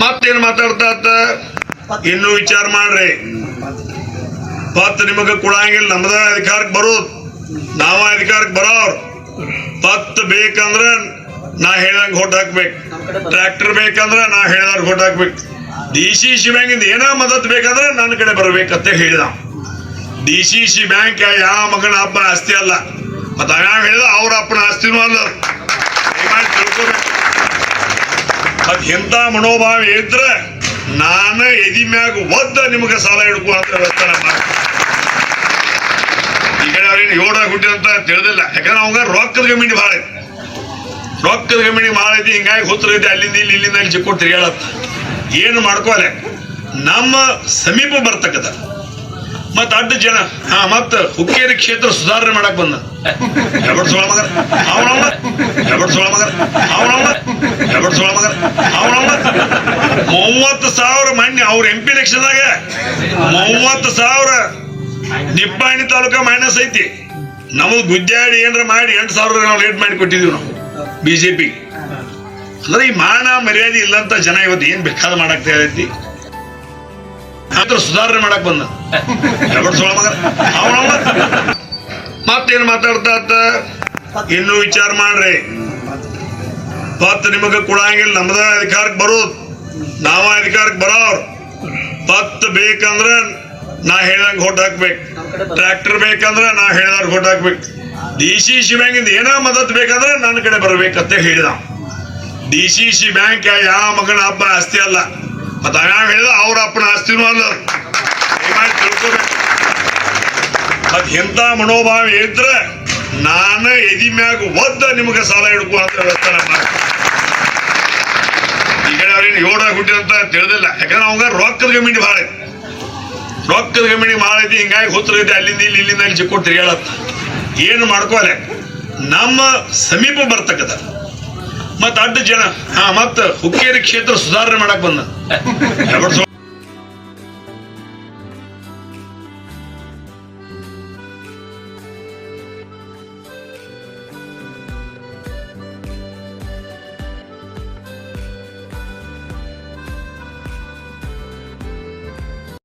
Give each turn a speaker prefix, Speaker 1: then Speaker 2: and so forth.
Speaker 1: ಮತ್ತೇನ್ ಮಾತಾಡ್ತಾ? ಇನ್ನು ವಿಚಾರ ಮಾಡ್ರಿ. ಪತ್ ನಿಮಗ ಕೊಡಂಗಿಲ್ಲ ನಮ್ದ ಅಧಿಕಾರಕ್ಕೆ ಬರೋದ್. ನಾವ ಅಧಿಕಾರಕ್ಕೆ ಬರೋರ್. ಪತ್ ಬೇಕಂದ್ರ ನಾ ಹೇಳ್ದಂಗ ಹೊಟ್ಟ ಹಾಕ್ಬೇಕು. ಟ್ರ್ಯಾಕ್ಟರ್ ಬೇಕಂದ್ರ ನಾ ಹೇಳ್ದಾಗ ಹೊಟ್ಟ ಹಾಕ್ಬೇಕು. ಡಿ ಸಿ ಸಿ ಬ್ಯಾಂಕಿಂದ ಏನೋ ಮದತ್ ಬೇಕಂದ್ರೆ ನನ್ನ ಕಡೆ ಬರ್ಬೇಕಂತ ಹೇಳಿದ. ಡಿ ಸಿ ಸಿ ಬ್ಯಾಂಕ್ ಯಾವ ಮಗನ ಅಪ್ಪನ ಆಸ್ತಿ ಅಲ್ಲ. ಮತ್ತೆ ಯಾವ ಅವ್ರ ಅಪ್ಪನ ಆಸ್ತಿನೂ ಅಲ್ಲ. ತಿಳ್ಕೊಬೇಕು. ಮತ್ ಎಂತ ಮನೋಭಾವ ಇದ್ರೆ ನಾನು ಎದಿ ಮ್ಯಾಗ ಒದ್ದ ನಿಮಗೆ ಸಾಲ ಹಿಡ್ಕೊ ಅಂತ ವ್ಯವಸ್ಥೆ ಮಾಡಿ ಈ ಕಡೆ ಅವ್ರೇನು ಯೋಡ ಹುಟ್ಟಿ ಅಂತ ತಿಳಿದಿಲ್ಲ. ಯಾಕಂದ್ರೆ ಅವಾಗ ರೊಕ್ಕದ ಗಮಿಣಿ ಭಾಳ ಐತಿ. ರೊಕ್ಕದ ಗಮಿಣಿ ಭಾಳ ಐತಿ, ಹಿಂಗಾಗಿ ಹುತ್ರ ಐತಿ, ಅಲ್ಲಿಂದ ಇಲ್ಲಿ, ಇಲ್ಲಿಂದ ಇಲ್ಲಿ ಚಿಕ್ಕೋಟ್ ಹೇಳತ್ತ ಏನು ಮಾಡ್ಕೋಲೆ ನಮ್ಮ ಸಮೀಪ ಬರ್ತಕ್ಕದ. ಮತ್ತ ಅಡ್ಡ ಜನ, ಹಾ, ಮತ್ತ ಹುಕ್ಕೇರಿ ಕ್ಷೇತ್ರ ಸುಧಾರಣೆ ಮಾಡಕ್ ಬಂದ. ಎರಡ್ ಸೋಳ ಮಗರ್ ಅವನವನ. ಎರಡ್ ಸೋಳ ಮಗರ್ ಅವನವನ ಎಬಡ್ ಸೋಳ ಮಗನ ಅವನವನ ಮೂವತ್ತು ಸಾವಿರ ಮೊನ್ನೆ ಅವ್ರ ಎಂ ಪಿ ಎಲೆಕ್ಷನ್ದಾಗ ಮೂವತ್ತು ಸಾವಿರ ನಿಪ್ಪಾಣಿ ತಾಲೂಕ ಮೈನಸ್ ಐತಿ. ನಮಗ್ ಗುದ್ದಾಡಿ ಏನ್ರ ಮಾಡಿ ಎಂಟು ಸಾವಿರ ನಾವು ಲೇಟ್ ಮಾಡಿ ಕೊಟ್ಟಿದೀವಿ ನಾವು ಬಿಜೆಪಿ ಅಂದ್ರೆ ಈ ಮಾನ ಮರ್ಯಾದೆ ಇಲ್ಲಂತ ಜನ ಇವತ್ತು ಏನ್ ಬೇಕಾದ ಮಾಡಕ್ ತಯಾರೈತಿ ಅದ್ರ ಸುಧಾರಣೆ ಮಾಡಕ್ ಬಂದ. ಮತ್ತೇನ್ ಮಾತಾಡ್ತಾ? ಇನ್ನು ವಿಚಾರ ಮಾಡ್ರಿ. ಪತ್ ನಿಮಗ ಕೊಡಂಗಿಲ್ಲ, ನಮ್ದ ಅಧಿಕಾರಕ್ಕೆ ಬರೋದು. ನಾವ ಅಧಿಕಾರಕ್ಕೆ ಬರೋರ್ ಪತ್ ಬೇಕಂದ್ರೆ ನಾ ಹೇಳಂಗ್ ಹೊಟ್ಟು ಹಾಕ್ಬೇಕು. ಟ್ರ್ಯಾಕ್ಟರ್ ಬೇಕಂದ್ರೆ ನಾ ಹೇಳ್ದಾಗ ಹೊಟ್ಟು ಹಾಕ್ಬೇಕು. ಡಿ ಸಿ ಸಿ ಬ್ಯಾಂಕಿಂದ ಏನೋ ಮದತ್ ಬೇಕಂದ್ರೆ ನನ್ನ ಕಡೆ ಬರ್ಬೇಕಂತ ಹೇಳಿದ. ಡಿ ಸಿ ಸಿ ಬ್ಯಾಂಕ್ ಯಾವ ಮಗನ ಹಬ್ಬ ಆಸ್ತಿ ಅಲ್ಲ. ಮತ್ತೆ ಯಾವ ಹೇಳಿದ? ಅವ್ರ ಅಪ್ಪನ ಆಸ್ತಿನೂ ಅಲ್ಲ. ಮತ್ತೆ ಎಂತ ಮನೋಭಾವ ಇದ್ರೆ ನಾನು ಎದಿ ಮ್ಯಾಗ ಒದ್ದ ನಿಮಗೆ ಸಾಲ ಹಿಡ್ಕೋ ಅಂತ ವ್ಯವಸ್ಥೆ ಮಾಡಿ ಈ ಕಡೆ ಅವ್ರೇನು ಏಳ ಹುಟ್ಟಿ ಅಂತ ತಿಳಿದಿಲ್ಲ. ಯಾಕಂದ್ರೆ ಅವಾಗ ರೊಕ್ಕದ ಗಮಿಣಿ ಭಾಳ ಐತಿ. ರೊಕ್ಕದ ಗಮಿಣಿ ಭಾಳ ಐತಿ, ಹಿಂಗಾಗಿ ಹುತ್ರ ಐತಿ, ಅಲ್ಲಿಂದ ಇಲ್ಲಿ, ಇಲ್ಲಿಂದ ಇಲ್ಲಿ ಚಿಕ್ಕೋಟ್ ಹೇಳತ್ತ ಏನು ಮಾಡ್ಕೋಲೆ ನಮ್ಮ ಸಮೀಪ ಬರ್ತಕ್ಕದ. ಮತ್ತ ಅಡ್ಡ ಜನ, ಹಾ, ಮತ್ತ ಹುಕ್ಕೇರಿ ಕ್ಷೇತ್ರ ಸುಧಾರಣೆ ಮಾಡಕ್ ಬಂದ.